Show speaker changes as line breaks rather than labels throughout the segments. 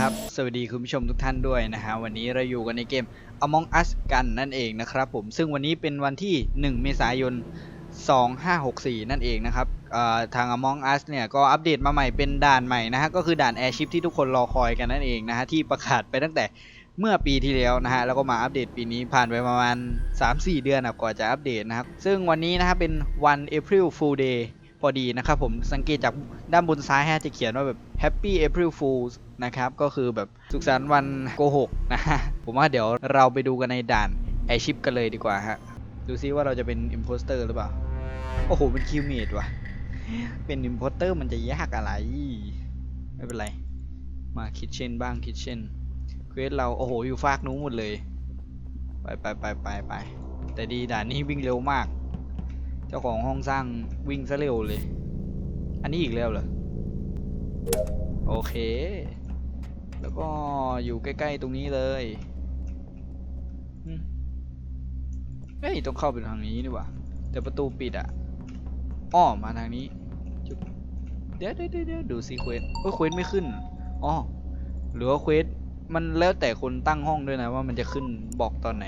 ครับ สวัสดีคุณผู้ชมทุกท่านด้วยนะฮะ วันนี้เราอยู่กันในเกม Among Us กันนั่นเองนะครับผม ซึ่งวันนี้เป็นวันที่ 1 เมษายน 2564 นั่นเองนะครับทาง Among Us เนี่ยก็อัปเดตมาใหม่เป็นด่านใหม่นะฮะ ก็คือด่าน Airship ที่ทุกคนรอคอยกันนั่นเองนะฮะ ที่ประกาศไปตั้งแต่เมื่อปีที่แล้วนะฮะ แล้วก็มาอัปเดตปีนี้ผ่านไปประมาณ 3-4 เดือนนะกว่าจะอัปเดตนะครับ ซึ่งวันนี้นะครับเป็นวัน April Fool Day พอดีนะครับผมสังเกตจากด้านบนซ้ายฮะจะเขียนว่าแบบ Happy April Fools นะครับ ก็คือแบบสุขสันต์วันโกหกนะฮะผมว่าเดี๋ยวเราไปดูกันในด่านไอชิปกันเลยดีกว่าฮะดูซิว่าเราจะเป็น Imposter หรือเปล่า โอ้โห เป็นคิวเมดว่ะ เป็น Imposter มันจะยากอะไร ไม่เป็นไร มาคิดเช่นบ้างคิดเช่นเควสเราโอ้โห อยู่ฟากนู้นหมดเลย ไปไปไปไปไปแต่ดีด่านนี้วิ่งเร็วมาก เจ้าของห้องสร้างวิ่งซะเร็วเลย อันนี้อีกแล้วเหรอ โอเค แล้วก็อยู่ใกล้ๆตรงนี้เลยอืมเฮ้ยต้องเข้าไปทางนี้นี่หว่าแต่ประตูปิดอะอ้อมาทางนี้จุ๊บเดี๋ยวเดี๋ยวเดี๋ยวเดี๋ยวดูซีเควสเอ้ยเควสไม่ขึ้นอ๋อหรือว่าเควสมันแล้วแต่คนตั้งห้องด้วยนะว่ามันจะขึ้นบอกตอนไหน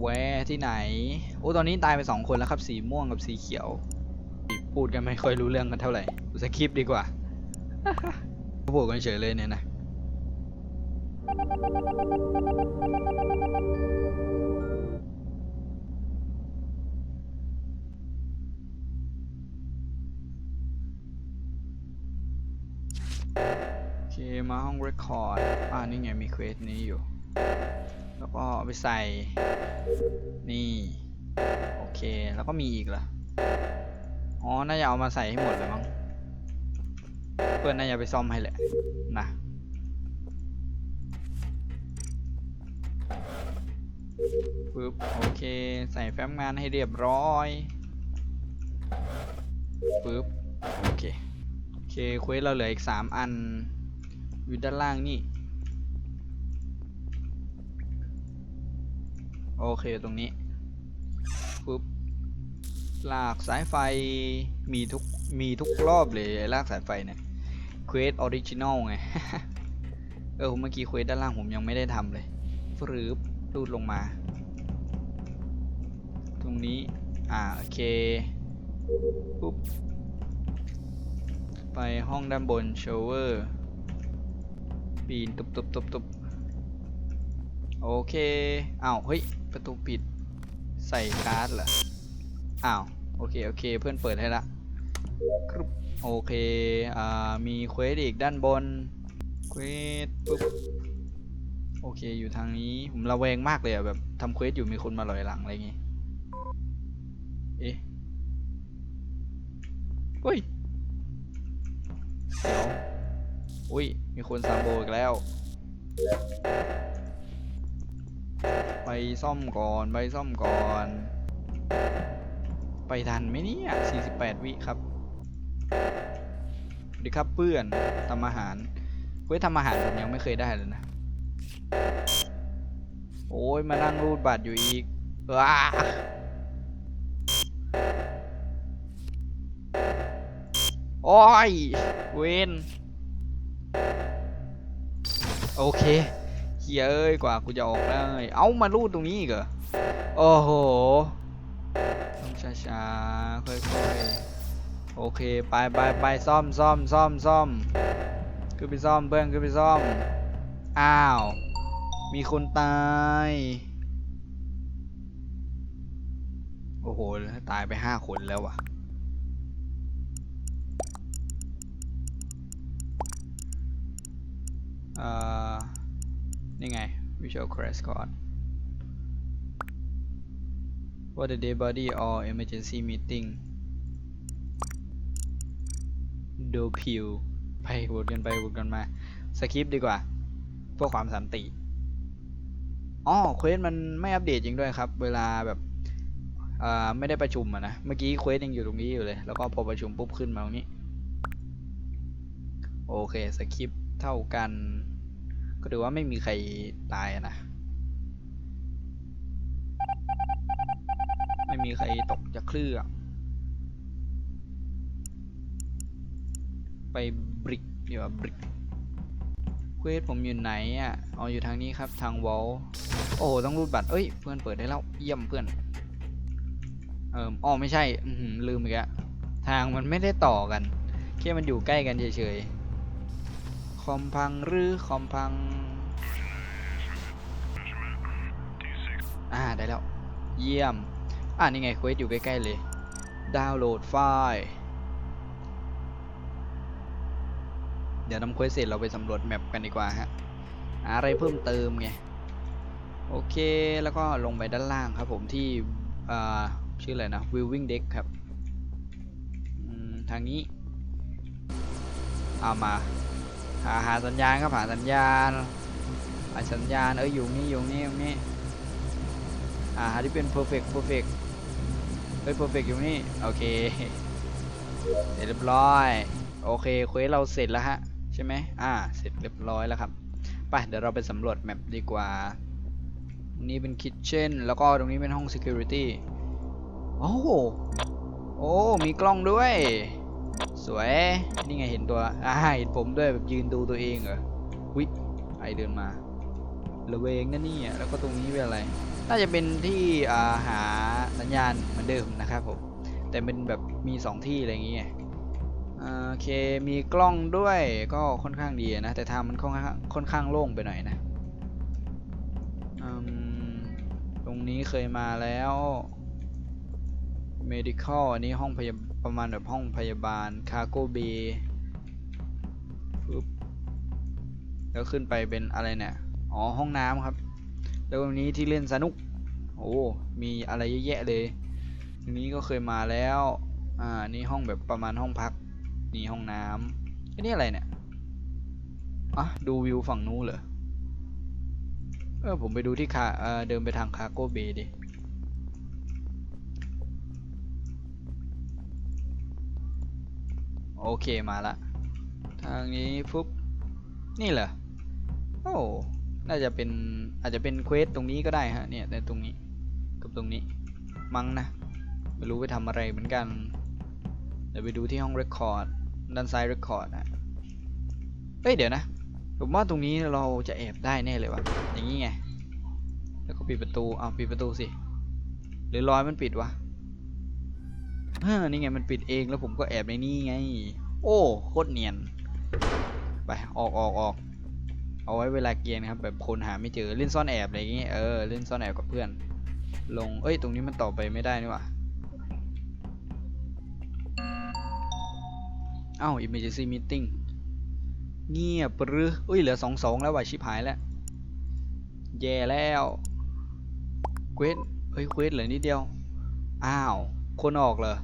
แวร์ที่ไหน โอ้ตอนนี้ตายไปสองคนแล้วครับ สีม่วงกับสีเขียว พูดกันไม่ค่อยรู้เรื่องกันเท่าไหร่ดูสคริปต์ดีกว่า พูดกันเฉยเลยเนี่ยนะโอเคมาห้องเรคคอร์ดอ่านี่ไงมีเควสนี้อยู่ แล้วก็ไปใส่ นี่ โอเค แล้วก็มีอีกเหรออ๋อ น่าจะเอามาใส่ให้หมดเลยมั้ง เพื่อนน่าจะไปซ่อมให้แหละนะปึ๊บโอเค ใส่แฟ้มงานให้เรียบร้อยปึ๊บโอเค โอเคเควสเราเหลืออีกสามอัน อยู่ด้านล่างนี่ โอเคตรงนี้ปุ๊บลากสายไฟมีทุกมีทุกรอบเลยไอ้ลากสายไฟเนี่ย เควสออริจินอลไง เออเมื่อกี้เควสด้านล่างผมยังไม่ได้ทำเลยฟรืบรูดลงมา ตรงนี้ อ่า โอเค ปุ๊บ ไปห้องด้านบนโชเวอร์ปีนตุบตุบตุบตุบโอเคอ้าวเฮ้ย ประตูปิด ใส่การ์ดเหรอ อ้าว โอเค โอเค เพื่อนเปิดให้ละโอเค อ่า มีเควสอีกด้านบน เควสปุ๊บ โอเคอยู่ทางนี้ ผมระแวงมากเลยอะแบบทำเควสอยู่มีคนมาลอยหลังอะไรอย่างงี้เอ๊ะเฮ้ยเดี๋ยวอุ้ย มีคนซามโบอีกแล้ว ไปซ่อมก่อน ไปซ่อมก่อน ไปทันไหมเนี่ย48 วิครับ สวัสดีครับเพื่อนทำอาหารเฮ้ยทำอาหารผมยังไม่เคยได้เลยนะ โอ้ยมานั่งรูดบัตรอยู่อีกว้าโอ้ยเวนโอเคเฮียเอ้ยกว่ากูจะออกได้ เอามารูดตรงนี้อีกเหรอ โอ้โหต้องช้าๆ ค่อยๆ โอเคไปไปไปซ่อมซ่อมซ่อมซ่อมขึ้นไปซ่อมเพื่อนขึ้นไปซ่อม อ้าว มีคนตาย โอ้โห ตายไปห้าคนแล้วว่ะเอ่อนี่ไง Visual Crash Card What a day body or emergency meeting ดูผิวไปวนกันไปวนกันมาสคริปต์ดีกว่าเพื่อความสันติอ๋อเควสมันไม่อัปเดตจริงด้วยครับ เวลาแบบเอ่อไม่ได้ประชุมอะนะเมื่อกี้เควสยังอยู่ตรงนี้อยู่เลย แล้วก็พอประชุมปุ๊บขึ้นมาตรงนี้ โอเคสคริปต์เท่ากัน ก็ถือว่าไม่มีใครตายนะไม่มีใครตกจากเครื่อง ไปบริกเดี๋ยวบริกเควสผมอยู่ไหนอะเอาอยู่ทางนี้ครับทางวอลโอ้ต้องรูดบัตรเอ้ยเพื่อนเปิดได้แล้วเยี่ยมเพื่อนเอออ๋อไม่ใช่ลืมอีกอะทางมันไม่ได้ต่อกันแค่มันอยู่ใกล้กันเฉยๆคอมพังหรือคอมพังอ่าได้แล้ว เยี่ยม อ่านี่ไงเควสอยู่ใกล้ๆเลย ดาวน์โหลดไฟล์ เดี๋ยวทำเควสเสร็จเราไปสำรวจแมปกันดีกว่าฮะอะไรเพิ่มเติมไง โอเคแล้วก็ลงไปด้านล่างครับผมที่อ่าชื่ออะไรนะ viewing deck ครับทางนี้เอามาหาหาสัญญาณครับหาสัญญาณหาสัญญาณเอ้ยอยู่นี่อยู่นี่อยู่นี่อ่าหาที่เป็น perfect perfect เฮ้ย perfect อยู่นี่ โอเคเสร็จเรียบร้อย โอเคเควสเราเสร็จแล้วฮะ ช่ไหมอ่า เสร็จเรียบร้อยแล้วครับ ไป เดี๋ยวเราไปสำรวจแมปดีกว่า ตรงนี้เป็น kitchen แล้วก็ตรงนี้เป็นห้อง security โอ้โห โอ้ มีกล้องด้วย สวย นี่ไงเห็นตัว อ่า เห็นผมด้วยแบบยืนดูตัวเองเหรอวิไอเดินมาระเวงนะเนี่ยแล้วก็ตรงนี้เป็นอะไร น่าจะเป็นที่อ่าหาสัญญาณเหมือนเดิมนะครับผม แต่เป็นแบบมีสองที่อะไรอย่างเงี้ย โอเคมีกล้องด้วยก็ค่อนข้างดีนะ แต่ทางมันค่อนข้างค่อนข้างโล่งไปหน่อยนะอืมตรงนี้เคยมาแล้ว medical อันนี้ห้องพยาประมาณแบบห้องพยาบาล cargo bay ปึ๊บแล้วขึ้นไปเป็นอะไรเนี่ย อ๋อ ห้องน้ำครับ แล้ววันนี้ที่เล่นสนุก โอ้ มีอะไรเยอะแยะเลย ตรงนี้ก็เคยมาแล้ว อ่า นี่ห้องแบบประมาณห้องพัก นี่ห้องน้ำอันนี้อะไรเนี่ยอะดูวิวฝั่งนู้นเหรอเออผมไปดูที่คาเออเดินไปทางคาโกเบดิโอเคมาละ ทางนี้ปุ๊บนี่เหรอโอ้น่าจะเป็นอาจจะเป็นเควสตรงนี้ก็ได้ฮะเนี่ยในตรงนี้กับตรงนี้มั้งนะไม่รู้ไปทำอะไรเหมือนกันเดี๋ยวไปดูที่ห้องเรคคอร์ด ด้านซ้ายรคคอร์ดนะเฮ้ย เดี๋ยวนะ ผมว่าตรงนี้เราจะแอบได้แน่เลยวะอย่างนี้ไง แล้วก็ปิดประตู เอาปิดประตูสิ หรือรอยมันปิดวะเฮ้นี่ไงมันปิดเองแล้วผมก็แอบในนี่ไง โอ้โคตรเนียน ไปออกออกออกเอาไว้เวลาเกียนครับแบบคนหาไม่เจอเล่นซ่อนแอบอะไรอย่างงี้เออเล่นซ่อนแอบกับเพื่อน ลงเอ้ยตรงนี้มันต่อไปไม่ได้นี่หว่า เอ้า emergency meeting เงียบหรืออุ้ยเหลือสองสองแล้วว่ะชิบหายแล้ว แย่แล้วเควสเฮ้ยเควสเหลือนิดเดียว อ้าว คนออกเหรอ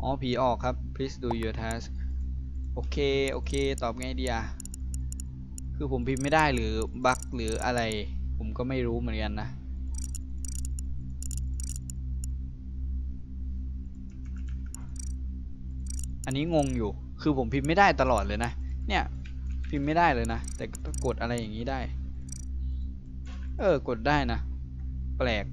อ๋อ ผีออกครับ please do your task โอเค โอเค ตอบไงดีอะคือผมพิมพ์ไม่ได้หรือบั๊กหรืออะไร ผมก็ไม่รู้เหมือนกันนะ อันนี้งงอยู่ คือผมพิมพ์ไม่ได้ตลอดเลยนะ เนี่ย พิมพ์ไม่ได้เลยนะ แต่กดอะไรอย่างนี้ได้ เออ กดได้นะ แปลก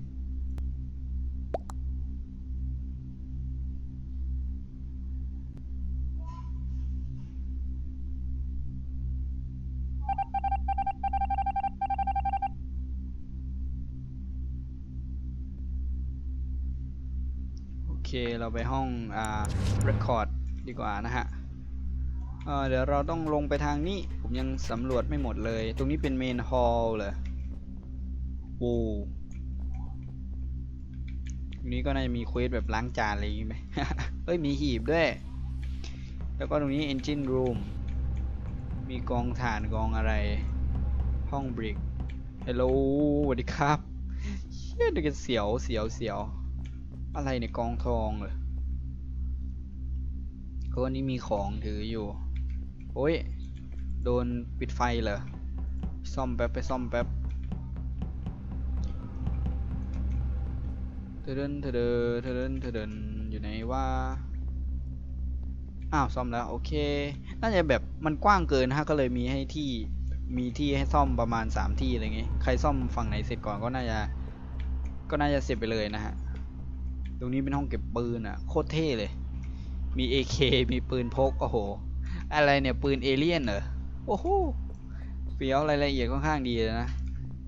โอเค เราไปห้อง อ่า record ดีกว่านะฮะเเดี๋ยวเราต้องลงไปทางนี้ ผมยังสำรวจไม่หมดเลย ตรงนี้เป็นเมนฮอลล์เลยโอ้ตรงนี้ก็น่าจะมีเควสแบบล้างจานอะไรอย่างงี้ไหมเอ้ยมีหีบด้วย แล้วก็ตรงนี้ engine room มีกองถ่านกองอะไร ห้องบริกฮัลโหลสวัสดีครับเชี่ยด็กเสียวเสียวเสียว อะไรเนี่ยกองทองเห รอก็วันนี้มีของถืออยู่ โอ้ย โดนปิดไฟเหรอ ซ่อมแป๊บไปซ่อมแป๊บเธอเดินเธอเดินเธอเดินเธอเดินอยู่ไหนว่า อ้าวซ่อมแล้วโอเค น่าจะแบบมันกว้างเกินฮะก็เลยมีให้ที่ มีที่ให้ซ่อมประมาณ 3 ที่อะไรเงี้ย ใครซ่อมฝั่งไหนเสร็จก่อนก็น่าจะ ก็น่าจะเสร็จไปเลยนะฮะ ตรงนี้เป็นห้องเก็บปืนอะโคตรเท่เลย มี AK มีปืนพก โอ้โห อะไรเนี่ยปืนเอเลี่ยนเหรอ โอ้โหเฟี้ยวรายละเอียดค่อนข้างดีเลยนะ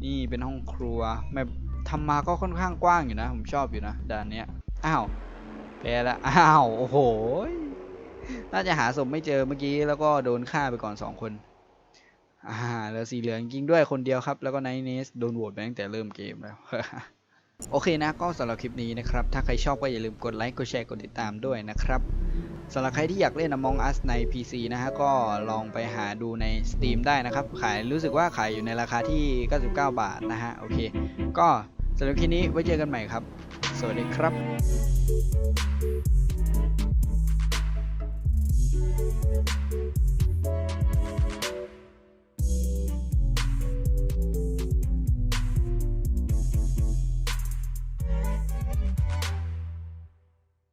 นี่เป็นห้องครัวแบบทำมาก็ค่อนข้างกว้างอยู่นะ ผมชอบอยู่นะด่านเนี้ย อ้าวแพ้ละอ้าว โอ้โห น่าจะหาศพไม่เจอเมื่อกี้ แล้วก็โดนฆ่าไปก่อนสองคน อ่าเหลือสีเหลืองจริงด้วยคนเดียวครับ แล้วก็ไนเนสโดนโหวตไปตั้งแต่เริ่มเกมแล้ว โอเคนะก็สำหรับคลิปนี้นะครับ ถ้าใครชอบก็อย่าลืมกดไลค์ กดแชร์ กดติดตามด้วยนะครับสำหรับใครที่อยากเล่น Among Us ใน PC นะฮะ ก็ลองไปหาดูใน Steam ได้นะครับ ขายรู้สึกว่าขายอยู่ในราคาที่ 99 บาทนะฮะ โอเค ก็สำหรับคลิปนี้ไว้เจอกันใหม่ครับ สวัสดีครับ